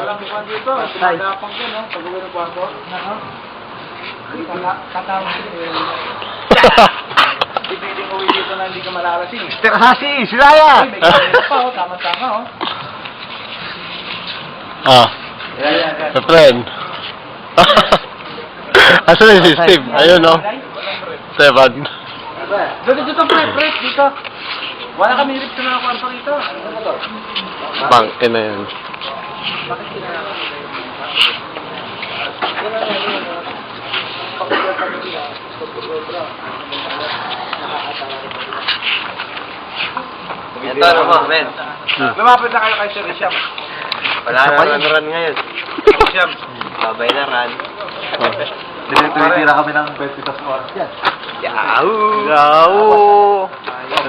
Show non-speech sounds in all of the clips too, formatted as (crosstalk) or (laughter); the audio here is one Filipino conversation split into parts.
Walang kuwan dito. Sumadapang dyan, no? Pag uwi ng kwarto. Ano? Hindi (laughs) pwedeng uwi dito na hindi ka malalasing. Mr. Hasi, silaya! Ay, may kamera pa, oh. Tama-tama, oh. Ah, Yan, yan, yan. my friend. Asa na si Steve? Ayun, no? Seven. Dito, dito, pre, pre, dito. Wala kami rip sa mga kwarto dito. Ano ba to? Bangke na yun. Bakit kinakasama? Ito ano mo, men? Lumapit na kayo kay Sir Isham. Wala na run run ngayon. Isham. Babay na run. Tinitira kami ng 20 oras yan. Yahoo! Yao!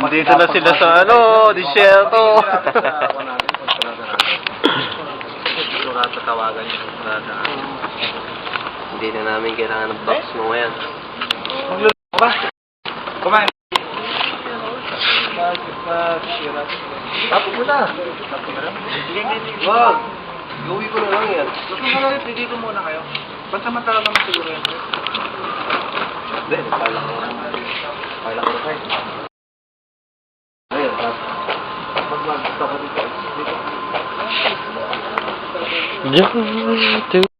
Nandito na sila sa ano, disyerto. Tatawagan niyo. Hindi na namin kailangan ng box mo ngayon. Magluloko ba? Kumain. Tapos mo na. Wag. Gawin ko na lang yan. Gusto mo na rin, dito muna kayo. Pansamantala naman siguro yan. Hindi, kala ko. Kala ko na kayo. Just do.